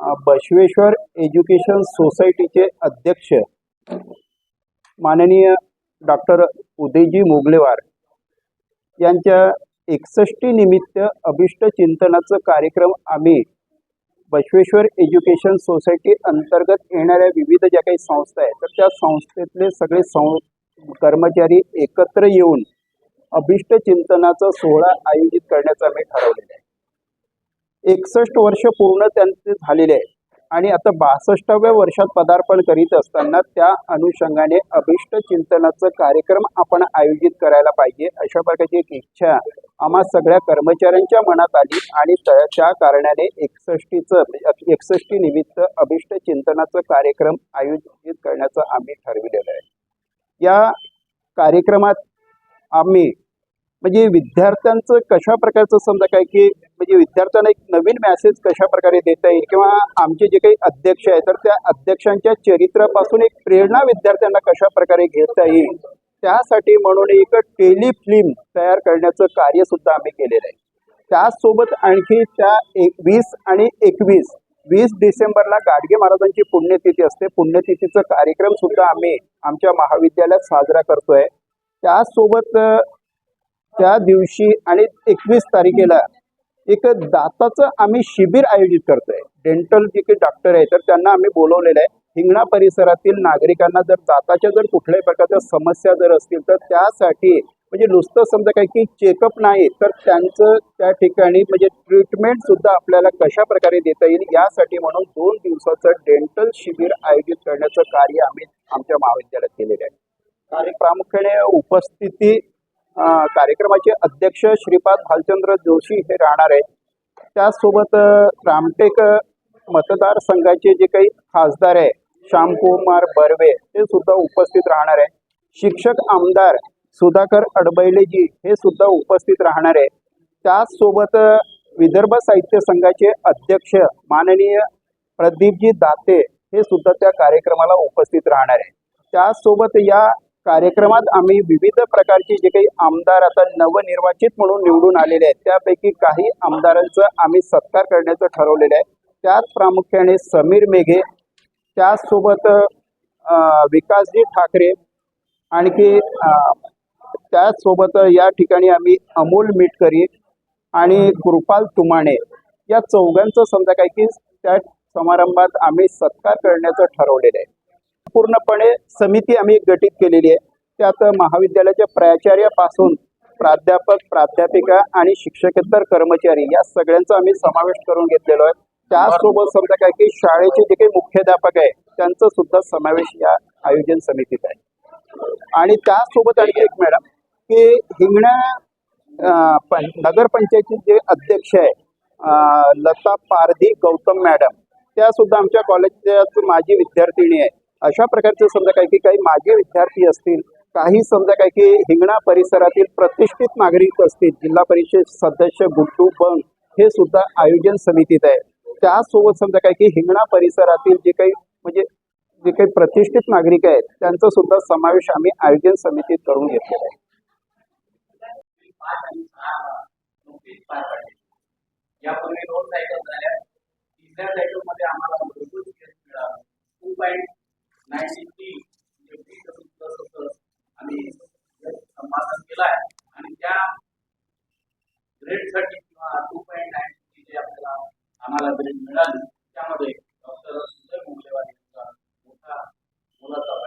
बशवेश्वर Basaveshwar education सोसायटीचे अध्यक्ष माननीय डॉक्टर उदयजी मोगलेवार यांच्या एकसष्टी निमित्त अभिष्ट चिंतनाचं कार्यक्रम आम्ही बसवेश्वर एज्युकेशन सोसायटी अंतर्गत येणाऱ्या विविध ज्या काही संस्था आहेत तर त्या संस्थेतले सगळे सं कर्मचारी एकत्र येऊन अभिष्ट चिंतनाचा सोहळा आयोजित करण्याचं आम्ही ठरवलेलं आहे. एकसष्ट वर्ष पूर्ण त्यांचे झालेले आहे. आणि आता बासष्टाव्या वर्षात पदार्पण करीत असताना त्या अनुषंगाने अभिष्ट चिंतनाचं कार्यक्रम आपण आयोजित करायला पाहिजे अशा प्रकारची एक इच्छा आम्हा सगळ्या कर्मचाऱ्यांच्या मनात आली आणि त्या त्या कारणाने एकसष्टीचं एकसष्टी निमित्त अभिष्ट चिंतनाचं कार्यक्रम आयोजित करण्याचं आम्ही ठरविलेलं आहे. या कार्यक्रमात आम्ही म्हणजे विद्यार्थ्यांचं कशा प्रकारचं समजा काय की म्हणजे विद्यार्थ्यांना एक नवीन मॅसेज कशा प्रकारे देता येईल? किंवा आमचे जे काही अध्यक्ष आहेत तर त्या अध्यक्षांच्या चरित्रापासून एक प्रेरणा विद्यार्थ्यांना कशा प्रकारे घेता येईल? त्यासाठी म्हणून एक टेलिफिल्म तयार करण्याचं कार्य सुद्धा आम्ही केलेलं आहे. त्याचसोबत आणखी त्या एक वीस आणि एकवीस वीस डिसेंबरला गाडगे महाराजांची पुण्यतिथी असते. पुण्यतिथीचा कार्यक्रम सुद्धा आम्ही आमच्या महाविद्यालयात साजरा करतोय. त्याचसोबत त्या दिवशी आणि एकवीस तारखेला एक दाताचं आम्ही शिबिर आयोजित करतोय. डेंटल जे काही डॉक्टर आहे तर त्यांना आम्ही बोलवलेलं आहे. हिंगणा परिसरातील नागरिकांना जर दाताच्या जर कुठल्याही प्रकारच्या समस्या जर असतील तर त्यासाठी म्हणजे नुसतं समजा काय की चेकअप नाही तर त्यांचं त्या ठिकाणी म्हणजे ट्रीटमेंट सुद्धा आपल्याला कशा प्रकारे देता येईल यासाठी म्हणून दोन दिवसाचं डेंटल शिबिर आयोजित करण्याचं कार्य आम्ही आमच्या महाविद्यालयात केलेलं आहे. आणि प्रामुख्याने उपस्थिती कार्यक्रमाचे अध्यक्ष श्रीपाद भालचंद्र जोशी हे राहणार आहे त्याचसोबत रामटेक मतदारसंघाचे जे काही खासदार आहे श्यामकुमार बर्वे हे सुद्धा उपस्थित राहणार आहे शिक्षक आमदार सुधाकर अडबैलेजी हे सुद्धा उपस्थित राहणार आहे त्याचसोबत विदर्भ साहित्य संघाचे अध्यक्ष माननीय प्रदीपजी दाते हे सुद्धा त्या कार्यक्रमाला उपस्थित राहणार आहे त्याचसोबत या कार्यक्रमात आम्ही विविध प्रकारचे जे काही आमदार आता नवनिर्वाचित म्हणून निवडून आलेले आहेत त्यापैकी काही आमदारांचं आम्ही सत्कार करण्याचं ठरवलेलं आहे. त्यात प्रामुख्याने समीर मेघे त्याचसोबत विकासजी ठाकरे आणखी त्याचसोबत या ठिकाणी आम्ही अमोल मिटकरी आणि कृपाल तुमाणे या चौघांचं समजा काय की त्या समारंभात आम्ही सत्कार करण्याचं ठरवलेलं आहे. पूर्णपणे समिती आम्ही गठीत केलेली आहे. त्यात महाविद्यालयाच्या प्राचार्यापासून प्राध्यापक प्राध्यापिका आणि शिक्षकेतर कर्मचारी या सगळ्यांचा आम्ही समावेश करून घेतलेलो आहे. त्यासोबत समजा काय की शाळेचे जे काही मुख्याध्यापक आहे त्यांचा सुद्धा समावेश या आयोजन समितीत आहे. आणि त्यासोबत आणखी एक मॅडम की हिंगणा पण नगरपंचायतीचे जे अध्यक्ष आहे लता पारधी गौतम मॅडम त्या सुद्धा आमच्या कॉलेजच्या माजी विद्यार्थिनी आहे. अशा प्रकारचे समजा काय की काही माजी विद्यार्थी असतील काही समजा काय की हिंगणा परिसरातील प्रतिष्ठित नागरिक असतील जिल्हा परिषद सदस्य गुट्टू बंग हे सुद्धा आयोजन समितीत आहे. त्यासोबत समजा काय की हिंगणा परिसरातील जे काही म्हणजे जे काही प्रतिष्ठित नागरिक आहेत त्यांचा सुद्धा समावेश आम्ही आयोजन समितीत करून घेतलेला आहे. यापूर्वी दोन सायकल झाल्या. तिसऱ्या सायकलमध्ये आम्हाला भरपूर न्यायशक्ती आम्ही संपादन केलं आहे आणि त्या ग्रेडसाठी किंवा टू पॉईंट नाईन जे आपल्याला आम्हाला ग्रेड मिळाली त्यामध्ये डॉक्टर सुजय मोगलेवार यांचा मोठा मोलाचा